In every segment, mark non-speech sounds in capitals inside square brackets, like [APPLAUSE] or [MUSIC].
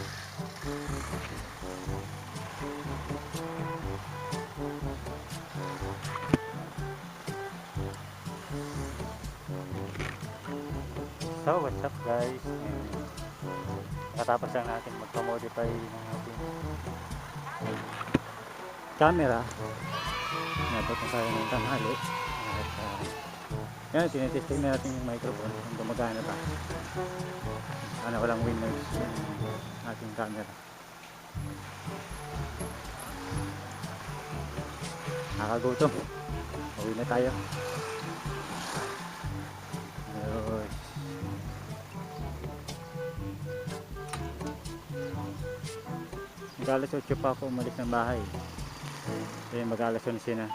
So, what's up guys? Katapos lang natin magpa-modify ng ating camera. Nabot na tayo ng tanghali. At, ah, uh, yan, tinitesting na natin yung microphone kung gumagana ba. Ano walang winners. Yung camera. Nakakagutom. Uwi na tayo. Ayos. Mag-alas 8 pa ako umalis ng bahay. Kaya mag-alas 11 na.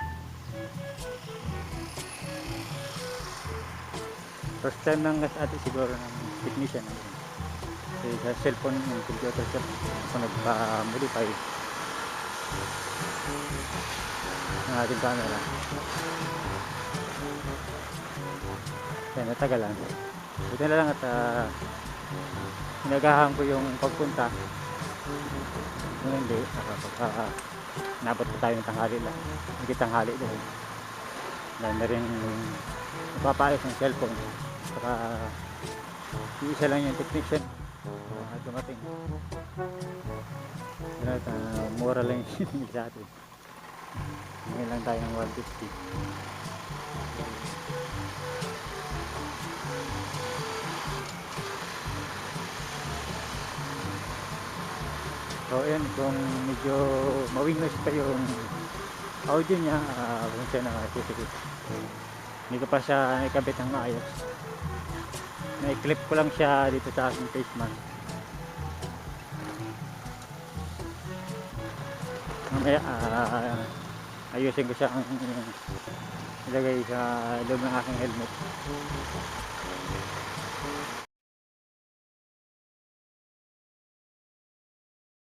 First time ng ate siguro ng technician. Kasi sa cellphone yung computer shop ako nagpa-modify ng ating camera. Kaya natagalan. Buti na lang at uh, hinagahan ko yung pagpunta. Kung hindi, kapag uh, nabot pa tayo ng tanghali lang. Hindi tanghali doon. Dahil na rin napapayos ng cellphone. Saka isa lang yung technician. Uh, dumating. At uh, mura lang yung [LAUGHS] sa atin. Ngayon lang tayo ng 150. So ayan, kung medyo mawingos pa yung audio niya, uh, kung siya na titigit. Hindi ko pa siya naikabit ng maayos. Na-clip ko lang siya dito sa aking face mask. Mamaya, ah, ayusin ko siya ang ilagay sa loob ng aking helmet.